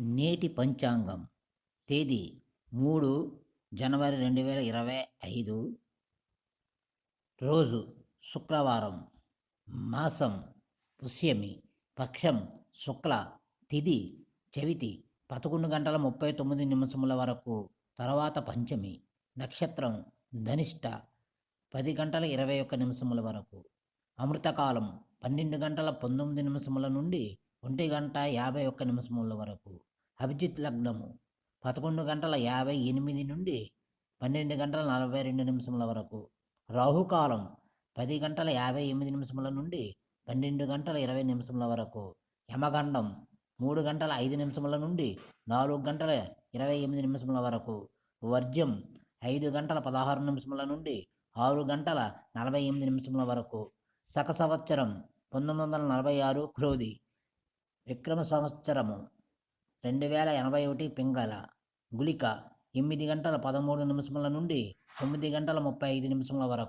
నేటి పంచాంగం. తేదీ మూడు జనవరి రెండు వేల ఇరవై ఐదు. రోజు శుక్రవారం. మాసం పుష్యమి. పక్షం శుక్ల. తిథి చవితి పదకొండు గంటల ముప్పై తొమ్మిది నిమిషముల వరకు. తర్వాత పంచమి. నక్షత్రం ధనిష్ట పది గంటల ఇరవై ఒక్క నిమిషముల వరకు. అమృతకాలం పన్నెండు గంటల పంతొమ్మిది నిమిషముల నుండి ఒంటి గంట యాభై ఒక్క నిమిషముల వరకు. అభిజిత్ లగ్నము. పదకొండు గంటల యాభై ఎనిమిది నుండి పన్నెండు గంటల నలభై రెండు నిమిషముల వరకు. రాహుకాలం పది గంటల యాభై ఎనిమిది నిమిషముల నుండి పన్నెండు గంటల ఇరవై నిమిషముల వరకు. యమగండం మూడు గంటల ఐదు నిమిషముల నుండి నాలుగు గంటల ఇరవై ఎనిమిది నిమిషముల వరకు. వర్జ్యం ఐదు గంటల పదహారు నిమిషముల నుండి ఆరు గంటల నలభై ఎనిమిది నిమిషముల వరకు. సక సంవత్సరం పంతొమ్మిది వందల నలభై ఆరు క్రోధి. విక్రమ సంవత్సరము రెండు వేల ఎనభై ఒకటి పింగళ గుళిక ఎనిమిది గంటల పదమూడు నిమిషముల నుండి తొమ్మిది గంటల ముప్పై ఐదు నిమిషముల వరకు.